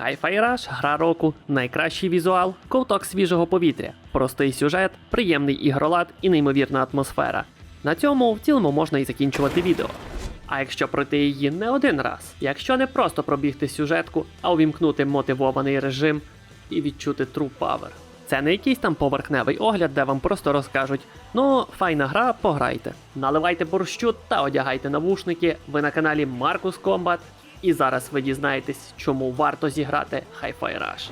Hi-Fi Rush, гра року, найкращий візуал, ковток свіжого повітря, простий сюжет, приємний ігролад і неймовірна атмосфера. На цьому в цілому можна і закінчувати відео. А якщо пройти її не один раз, якщо не просто пробігти сюжетку, а увімкнути мотивований режим і відчути true power. Це не якийсь там поверхневий огляд, де вам просто розкажуть: ну, файна гра, пограйте. Наливайте борщу та одягайте навушники. Ви на каналі Marcus Combat. І зараз ви дізнаєтесь, чому варто зіграти Hi-Fi Rush.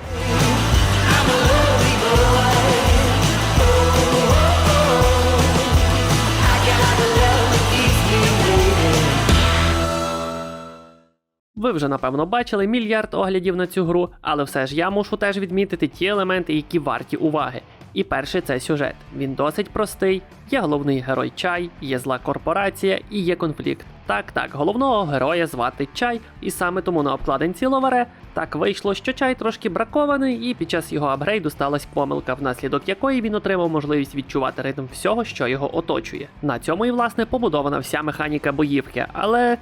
Ви вже напевно бачили мільярд оглядів на цю гру, але все ж я мушу теж відмітити ті елементи, які варті уваги. І перший це сюжет. Він досить простий. Є головний герой Чай, є зла корпорація і є конфлікт. Так, так, головного героя звати Чай, і саме тому на обкладинці ловаре так вийшло, що чай трошки бракований, і під час його апгрейду сталася помилка, внаслідок якої він отримав можливість відчувати ритм всього, що його оточує. На цьому і власне побудована вся механіка боївки, але.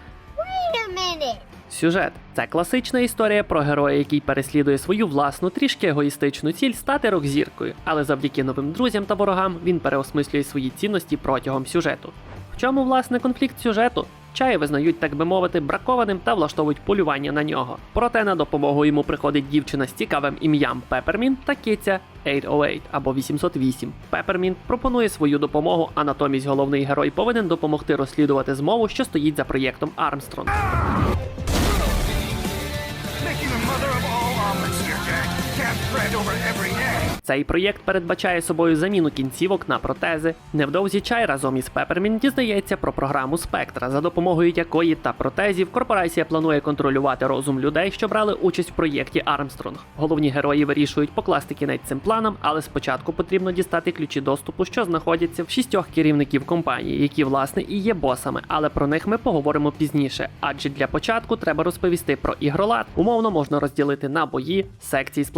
Сюжет це класична історія про героя, який переслідує свою власну трішки егоїстичну ціль стати рок-зіркою, але завдяки новим друзям та ворогам він переосмислює свої цінності протягом сюжету. В чому власне конфлікт сюжету? Чаї визнають, так би мовити, бракованим та влаштовують полювання на нього. Проте на допомогу йому приходить дівчина з цікавим ім'ям Пепермін та киця 808 або 808. Пепермін пропонує свою допомогу, а натомість головний герой повинен допомогти розслідувати змову, що стоїть за проєктом Армстронг. Цей проєкт передбачає собою заміну кінцівок на протези. Невдовзі чай разом із Пеппермінт дізнається про програму Спектра, за допомогою якої та протезів корпорація планує контролювати розум людей, що брали участь в проєкті Армстронг. Головні герої вирішують покласти кінець цим планам, але спочатку потрібно дістати ключі доступу, що знаходяться в шістьох керівників компанії, які власне і є босами, але про них ми поговоримо пізніше. Адже для початку треба розповісти про ігролад. Умовно можна розділити на бої, секції з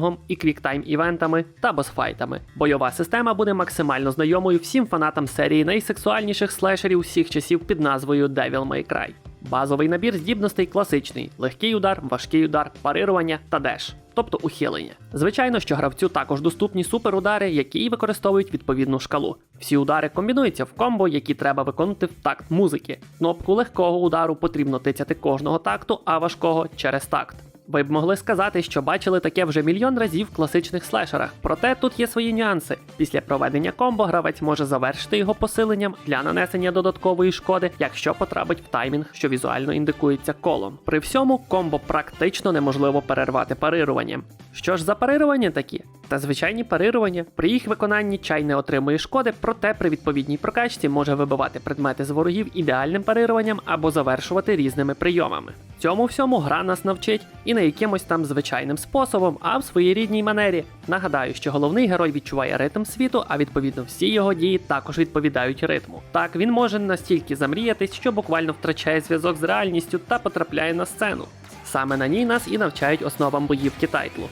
платформингом і квіктайм івентами та босфайтами. Бойова система буде максимально знайомою всім фанатам серії найсексуальніших слешерів усіх часів під назвою Devil May Cry. Базовий набір здібностей класичний: легкий удар, важкий удар, парирування та деш. Тобто ухилення. Звичайно, що гравцю також доступні суперудари, які використовують відповідну шкалу. Всі удари комбінуються в комбо, які треба виконувати в такт музики. Кнопку легкого удару потрібно тицяти кожного такту, а важкого через такт. Ви б могли сказати, що бачили таке вже мільйон разів в класичних слешерах, проте тут є свої нюанси. Після проведення комбо гравець може завершити його посиленням для нанесення додаткової шкоди, якщо потрапить в таймінг, що візуально індикується колом. При всьому комбо практично неможливо перервати парируванням. Що ж за парирування такі? Та звичайні парирування. При їх виконанні чай не отримує шкоди, проте при відповідній прокачці може вибивати предмети з ворогів ідеальним парируванням або завершувати різними прийомами. Цьому всьому гра нас навчить і не якимось там звичайним способом, а в своїй рідній манері. Нагадаю, що головний герой відчуває ритм світу, а відповідно всі його дії також відповідають ритму. Так він може настільки замріятись, що буквально втрачає зв'язок з реальністю та потрапляє на сцену. Саме на ній нас і навчають основам боївки тайтлу.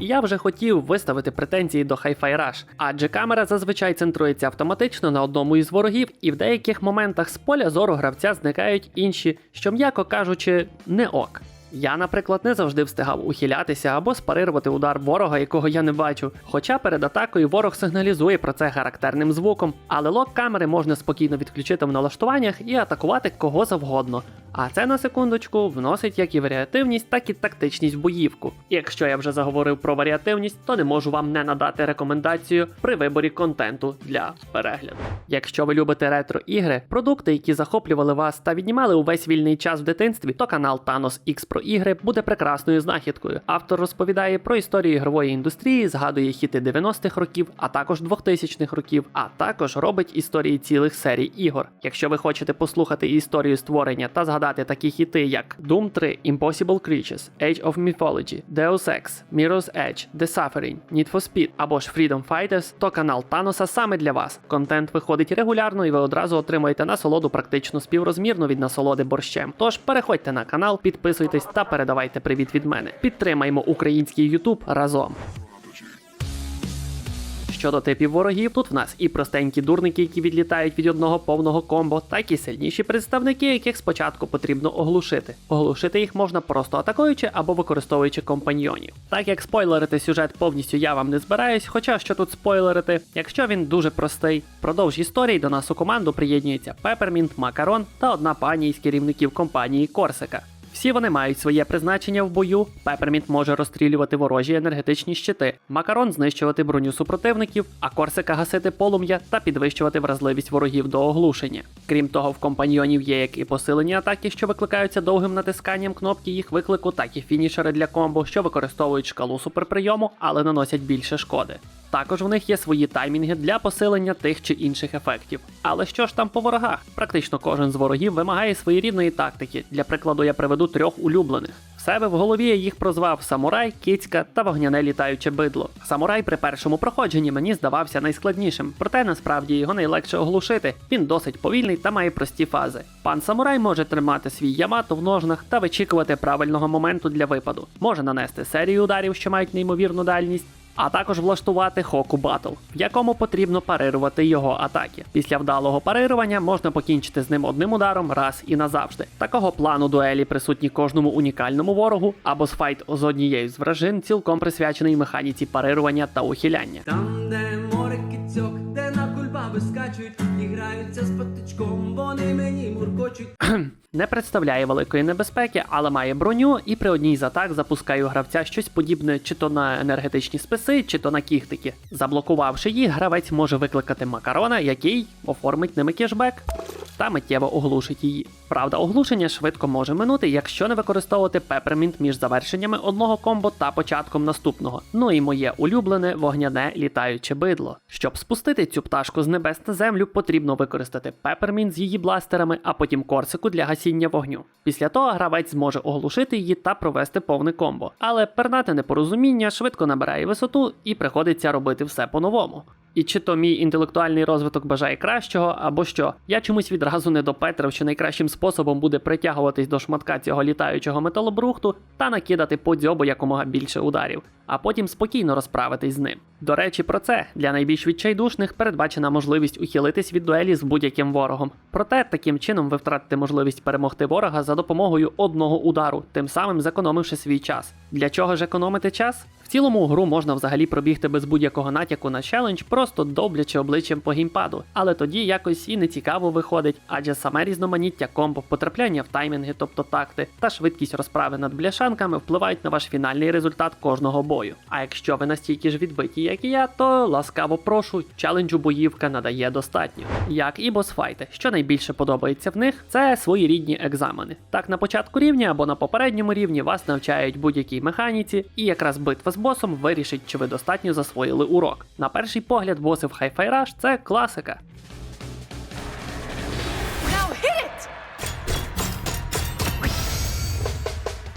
Я вже хотів виставити претензії до Hi-Fi Rush, адже камера зазвичай центрується автоматично на одному із ворогів, і в деяких моментах з поля зору гравця зникають інші, що м'яко кажучи, не ок. Я, наприклад, не завжди встигав ухилятися або спарирувати удар ворога, якого я не бачу. Хоча перед атакою ворог сигналізує про це характерним звуком, але лок камери можна спокійно відключити в налаштуваннях і атакувати кого завгодно. А це на секундочку вносить як і варіативність, так і тактичність в боївку. Якщо я вже заговорив про варіативність, то не можу вам не надати рекомендацію при виборі контенту для перегляду. Якщо ви любите ретро ігри, продукти, які захоплювали вас та віднімали увесь вільний час в дитинстві, то канал Thanos X про ігри буде прекрасною знахідкою. Автор розповідає про історію ігрової індустрії, згадує хіти 90-х років, а також 2000-х років, а також робить історії цілих серій ігор. Якщо ви хочете послухати історію створення та згадати такі хіти, як Doom 3, Impossible Creatures, Age of Mythology, Deus Ex, Mirror's Edge, The Suffering, Need for Speed або ж Freedom Fighters, то канал Таноса саме для вас. Контент виходить регулярно і ви одразу отримаєте насолоду практично співрозмірно від насолоди борщем. Тож переходьте на канал, підписуйтесь та передавайте привіт від мене. Підтримаймо український YouTube разом. щодо типів ворогів, тут в нас і простенькі дурники, які відлітають від одного повного комбо, так і сильніші представники, яких спочатку потрібно оглушити. Оглушити їх можна просто атакуючи або використовуючи компаньйонів. Так як спойлерити сюжет повністю я вам не збираюсь, хоча що тут спойлерити, якщо він дуже простий. Продовж історії до нас у команду приєднується Пепермінт, Макарон та одна пані із керівників компанії Корсика. Всі вони мають своє призначення в бою. Пепермінт може розстрілювати ворожі енергетичні щити, макарон знищувати броню супротивників, а корсика гасити полум'я та підвищувати вразливість ворогів до оглушення. Крім того, в компаньйонів є як і посилені атаки, що викликаються довгим натисканням кнопки їх виклику, так і фінішери для комбо, що використовують шкалу суперприйому, але наносять більше шкоди. Також в них є свої таймінги для посилення тих чи інших ефектів. Але що ж там по ворогах? Практично кожен з ворогів вимагає своєрідної тактики. Для прикладу, я приведу трьох улюблених. В себе в голові я їх прозвав Самурай, Кицька та вогняне літаюче бидло. Самурай при першому проходженні мені здавався найскладнішим, проте насправді його найлегше оглушити. Він досить повільний та має прості фази. Пан Самурай може тримати свій ямато в ножнах та вичікувати правильного моменту для випаду. Може нанести серію ударів, що мають неймовірну дальність а також влаштувати хоку батл, в якому потрібно парирувати його атаки. Після вдалого парирування можна покінчити з ним одним ударом раз і назавжди. Такого плану дуелі присутні кожному унікальному ворогу, або з файт з однією з вражин, цілком присвячений механіці парирування та ухиляння. Там, де море кіцьок, де на кульбаби скачуть, і з патичком, вони мені муркочуть. Не представляє великої небезпеки, але має броню, і при одній з атак запускає у гравця щось подібне чи то на енергетичні списи, чи то на кіхтики. Заблокувавши їх, гравець може викликати макарона, який оформить ними кешбек та миттєво оглушить її. Правда, оглушення швидко може минути, якщо не використовувати пепермінт між завершеннями одного комбо та початком наступного. Ну і моє улюблене вогняне літаюче бидло. Щоб спустити цю пташку з небес на землю, потрібно використати пепермін з її бластерами, а потім корсику для гасіння вогню. Після того гравець зможе оглушити її та провести повне комбо. Але пернате непорозуміння швидко набирає висоту і приходиться робити все по-новому. І чи то мій інтелектуальний розвиток бажає кращого, або що, я чомусь відразу не допетрив, що найкращим способом буде притягуватись до шматка цього літаючого металобрухту та накидати по дзьобу якомога більше ударів, а потім спокійно розправитись з ним. До речі, про це для найбільш відчайдушних передбачена можливість ухилитись від дуелі з будь-яким ворогом. Проте таким чином ви втратите можливість перемогти ворога за допомогою одного удару, тим самим зекономивши свій час. Для чого ж економити час? Цілому гру можна взагалі пробігти без будь-якого натяку на челендж, просто довблячи обличчям по геймпаду. Але тоді якось і не цікаво виходить, адже саме різноманіття комбо, потрапляння в таймінги, тобто такти, та швидкість розправи над бляшанками впливають на ваш фінальний результат кожного бою. А якщо ви настільки ж відбиті, як і я, то ласкаво прошу, челенджу боївка надає достатньо. Як і босфайти, що найбільше подобається в них, це свої рідні екзамени. Так на початку рівня або на попередньому рівні вас навчають будь-якій механіці, і якраз битва з босом вирішить, чи ви достатньо засвоїли урок. На перший погляд, боси в Hi-Fi Rush – це класика.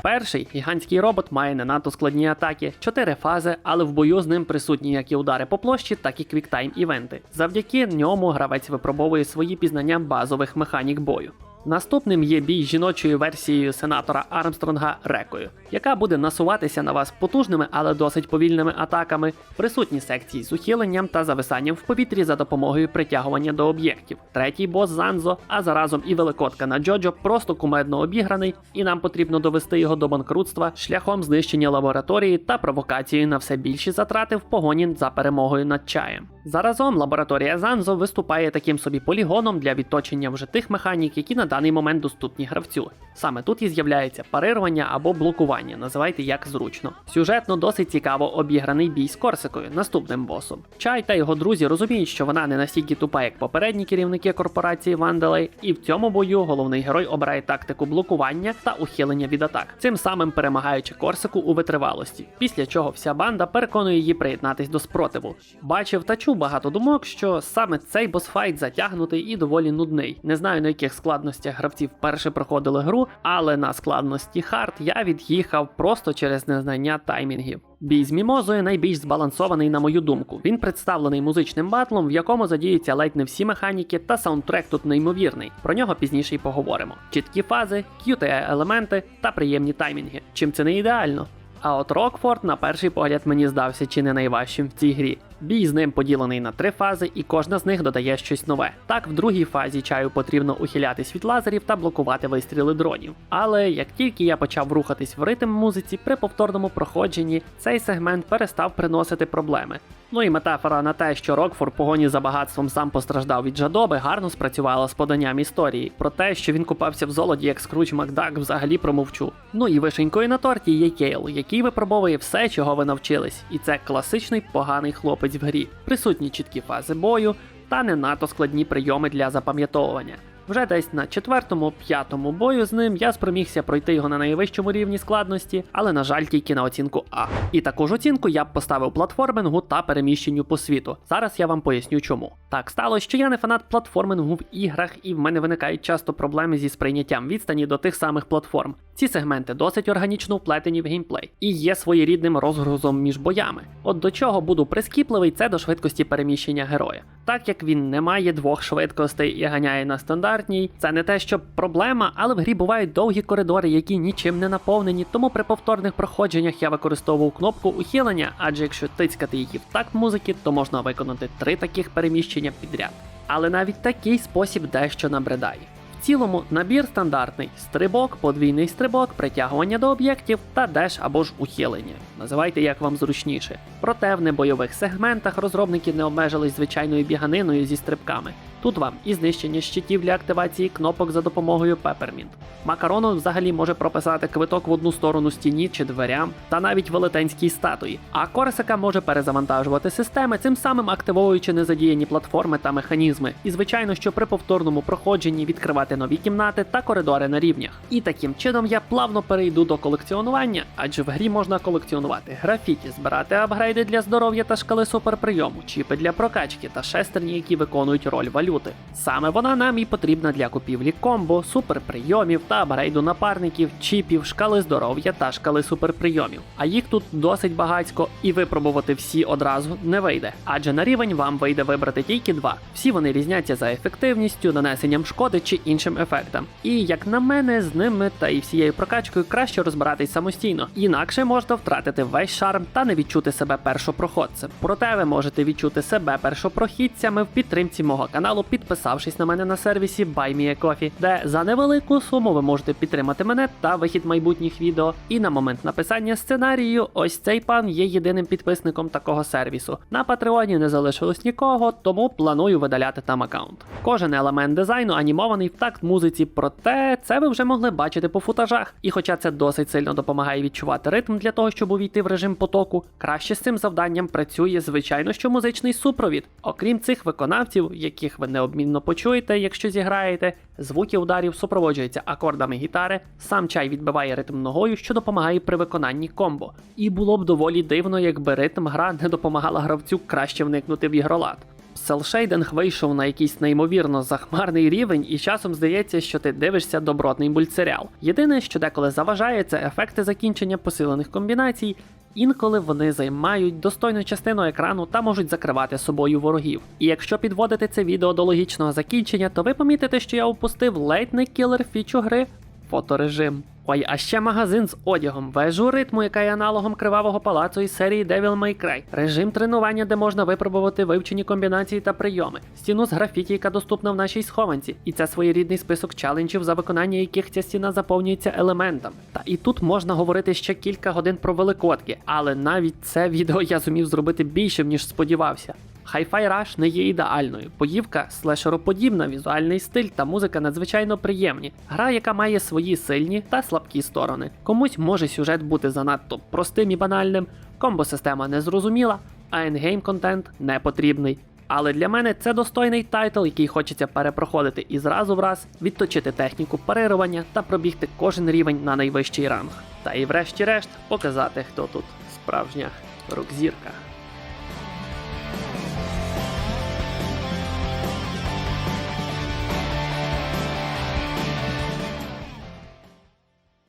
Перший гігантський робот має не надто складні атаки, чотири фази, але в бою з ним присутні як і удари по площі, так і квіктайм івенти. Завдяки ньому гравець випробовує свої пізнання базових механік бою. Наступним є бій жіночою версією сенатора Армстронга Рекою, яка буде насуватися на вас потужними, але досить повільними атаками, присутні секції з ухиленням та зависанням в повітрі за допомогою притягування до об'єктів. Третій бос Занзо, а заразом і великотка на Джоджо просто кумедно обіграний, і нам потрібно довести його до банкрутства шляхом знищення лабораторії та провокації на все більші затрати в погоні за перемогою над чаєм. Заразом лабораторія Занзо виступає таким собі полігоном для відточення вже тих механік, які на даний момент доступні гравцю. Саме тут і з'являється парирування або блокування, називайте як зручно. Сюжетно досить цікаво обіграний бій з Корсикою, наступним босом. Чай та його друзі розуміють, що вона не настільки тупа, як попередні керівники корпорації Ванделей, і в цьому бою головний герой обирає тактику блокування та ухилення від атак, цим самим перемагаючи Корсику у витривалості. Після чого вся банда переконує її приєднатись до спротиву. Бачив та чув багато думок, що саме цей босфайт затягнутий і доволі нудний. Не знаю на яких складностях гравці вперше проходили гру, але на складності хард я від'їхав просто через незнання таймінгів. Бій з мімозою найбільш збалансований, на мою думку. Він представлений музичним батлом, в якому задіються ледь не всі механіки, та саундтрек тут неймовірний. Про нього пізніше й поговоримо. Чіткі фази, QTE елементи та приємні таймінги. Чим це не ідеально? А от Рокфорд на перший погляд мені здався чи не найважчим в цій грі. Бій з ним поділений на три фази, і кожна з них додає щось нове. Так, в другій фазі чаю потрібно ухилятись від лазерів та блокувати вистріли дронів. Але як тільки я почав рухатись в ритм музиці, при повторному проходженні цей сегмент перестав приносити проблеми. Ну і метафора на те, що Рокфор в погоні за багатством сам постраждав від жадоби, гарно спрацювала з поданням історії. Про те, що він купався в золоті, як Скруч Макдак, взагалі промовчу. Ну і вишенькою на торті є Кейл, який випробовує все, чого ви навчились. І це класичний поганий хлопець в грі. Присутні чіткі фази бою та не надто складні прийоми для запам'ятовування. Вже десь на четвертому-п'ятому бою з ним я спромігся пройти його на найвищому рівні складності, але на жаль, тільки на оцінку А. І таку ж оцінку я б поставив платформингу та переміщенню по світу. Зараз я вам поясню чому. Так сталося, що я не фанат платформингу в іграх, і в мене виникають часто проблеми зі сприйняттям відстані до тих самих платформ. Ці сегменти досить органічно вплетені в геймплей і є своєрідним розгрузом між боями. От до чого буду прискіпливий, це до швидкості переміщення героя. Так як він не має двох швидкостей і ганяє на стандартній, це не те, що проблема, але в грі бувають довгі коридори, які нічим не наповнені, тому при повторних проходженнях я використовував кнопку ухилення, адже якщо тицькати її в такт музики, то можна виконати три таких переміщення підряд. Але навіть такий спосіб дещо набридає. В цілому набір стандартний: стрибок, подвійний стрибок, притягування до об'єктів та деш або ж ухилення. Називайте як вам зручніше. Проте в небойових сегментах розробники не обмежились звичайною біганиною зі стрибками. Тут вам і знищення щитів для активації кнопок за допомогою Peppermint. Макарону взагалі може прописати квиток в одну сторону стіні чи дверям, та навіть велетенській статуї. А Корсика може перезавантажувати системи, цим самим активовуючи незадіяні платформи та механізми. І звичайно, що при повторному проходженні відкривати нові кімнати та коридори на рівнях. І таким чином я плавно перейду до колекціонування, адже в грі можна колекціонувати графіті, збирати апгрейди для здоров'я та шкали суперприйому, чіпи для прокачки та шестерні, які виконують роль валюти. Саме вона нам і потрібна для купівлі комбо, суперприйомів та апгрейду напарників, чіпів, шкали здоров'я та шкали суперприйомів. А їх тут досить багатько, і випробувати всі одразу не вийде, адже на рівень вам вийде вибрати тільки два. Всі вони різняться за ефективністю, нанесенням шкоди чи іншим ефектам. І як на мене, з ними та і всією прокачкою краще розбиратись самостійно. Інакше можна втратити весь шарм та не відчути себе першопроходцем. Проте ви можете відчути себе першопрохідцями в підтримці мого каналу, підписавшись на мене на сервісі BuyMeACoffee, де за невелику суму ви можете підтримати мене та вихід майбутніх відео. І на момент написання сценарію, ось цей пан є єдиним підписником такого сервісу. На Патреоні не залишилось нікого, тому планую видаляти там аккаунт. Кожен елемент дизайну анімований в такт музиці, проте це ви вже могли бачити по футажах. І хоча це досить сильно допомагає відчувати ритм для того, щоб увійти в режим потоку, краще з цим завданням працює звичайно, що музичний супровід. Окрім цих виконавців, яких ви необмінно почуєте, якщо зіграєте, звуки ударів супроводжуються акордами гітари, сам чай відбиває ритм ногою, що допомагає при виконанні комбо. І було б доволі дивно, якби ритм гра не допомагала гравцю краще вникнути в ігролад. Селшейдинг вийшов на якийсь неймовірно захмарний рівень, і часом здається, що ти дивишся добротний мультсеріал. Єдине, що деколи заважає, це ефекти закінчення посилених комбінацій. Інколи вони займають достойну частину екрану та можуть закривати собою ворогів. І якщо підводити це відео до логічного закінчення, то ви помітите, що я упустив ледь не кілер фічу гри фоторежим. Ой, а ще магазин з одягом, вежу ритму, яка є аналогом кривавого палацу із серії Devil May Cry, режим тренування, де можна випробувати вивчені комбінації та прийоми, стіну з графіті, яка доступна в нашій схованці, і це своєрідний список челенджів, за виконання яких ця стіна заповнюється елементами. Та і тут можна говорити ще кілька годин про великодки, але навіть це відео я зумів зробити більшим, ніж сподівався. Hi-Fi Rush не є ідеальною. Поївка слешероподібна, візуальний стиль та музика надзвичайно приємні. Гра, яка має свої сильні та слабкі сторони. Комусь може сюжет бути занадто простим і банальним, комбо-система незрозуміла, а ендгейм контент не потрібний. Але для мене це достойний тайтл, який хочеться перепроходити і зразу в раз відточити техніку парирування та пробігти кожен рівень на найвищий ранг. Та і врешті-решт показати, хто тут справжня рок-зірка.